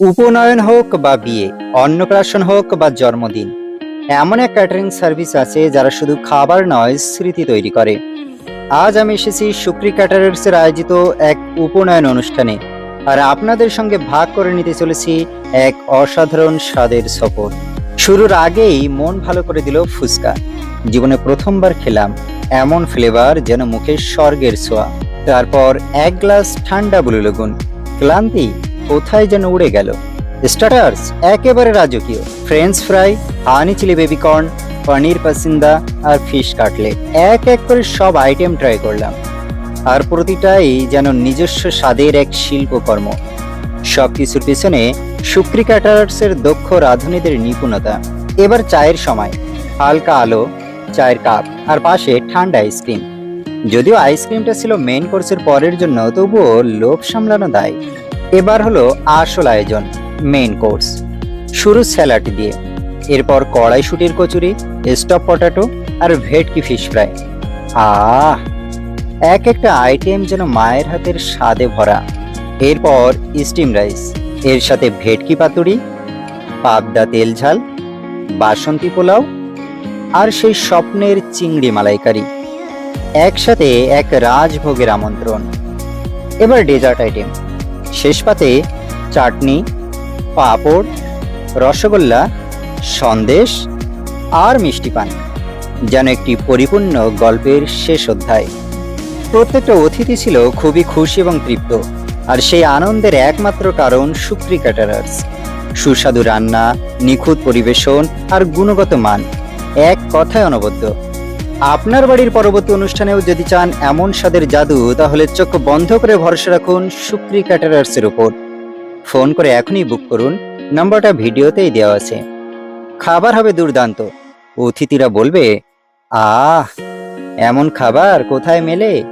উপনয়ন হোক বা বিয়ে, অন্নপ্রাশন হোক বা জন্মদিন, এমন এক ক্যাটারিং সার্ভিস আছে যারা শুধু খাবার নয়, স্মৃতি তৈরি করে। আজ আমি এসেছি সুক্রি ক্যাটারার্সের আয়োজিত এক উপনয়ন অনুষ্ঠানে, আর আপনাদের সঙ্গে ভাগ করে নিতে চলেছি এক অসাধারণ স্বাদের সফর শুরুর আগেই মন ভালো করে দিল ফুচকা। জীবনে প্রথমবার খেলাম, এমন ফ্লেভার যেন মুখে স্বর্গের ছোঁয়া। তারপর এক গ্লাস ঠান্ডা বুলু লগুন ক্লান্তি কোথায় যেন উড়ে গেল। স্টার্টার্স একেবারে রাজকীয়। French fry honey chilli baby corn paneer pasanda আর ফিশ কাটলেট এক এক করে সব আইটেম ট্রাই করলাম। আর প্রতিটাই যেন নিজস্ব স্বাদের এক শিল্পকর্ম। সবকিছুর পিছনে সুক্রি ক্যাটারার্সের দক্ষ রাঁধুনিদের নিপুণতা। এবার চায়ের সময়। হালকা আলো, চায়ের কাপ আর পাশে ঠান্ডা আইসক্রিম যদিও আইসক্রিমটা ছিল মেন কোর্সের পরের জন্য, তবুও লোভ সামলানো দায়। এবার হলো আসল আয়োজন মেইন কোর্স শুরু স্যালাড দিয়ে। এরপর কড়াইশুটির কচুরি স্টপ পটাটো আর ভেটকি ফিশ ফ্রাই আহ! এক একটা আইটেম যেন মায়ের হাতের স্বাদে ভরা। এরপর স্টিম রাইস এর সাথে ভেটকি পাতুরি, পাবদা তেল ঝাল, বাসন্তী পোলাও আর সেই স্বপ্নের চিংড়ি মালাইকারি। একসাথে এক রাজভোগের আমন্ত্রণ। এবার ডেজার্ট আইটেম শেষ পাতে চাটনি, পাঁপড়, রসগোল্লা, সন্দেশ আর মিষ্টি পান, যেন একটি পরিপূর্ণ গল্পের শেষ অধ্যায়। প্রত্যেকটা অতিথি ছিল খুবই খুশি এবং তৃপ্ত, আর সেই আনন্দের একমাত্র কারণ সুপ্রি ক্যাটারার্স। সুস্বাদু রান্না, নিখুঁত পরিবেশন আর গুণগত মান, এক কথায় অনবদ্য। আপনার বাড়ির পরবর্তী অনুষ্ঠানেও যদি চান এমন স্বাদের জাদু, তাহলে চোখ বন্ধ করে ভরসা রাখুন সুক্রি ক্যাটারার্সের উপর ফোন করে এখনই বুক করুন, নাম্বারটা ভিডিওতেই দেওয়া আছে। খাবার হবে দুর্দান্ত। অতিথিরা বলবে, আহ, এমন খাবার কোথায় মেলে?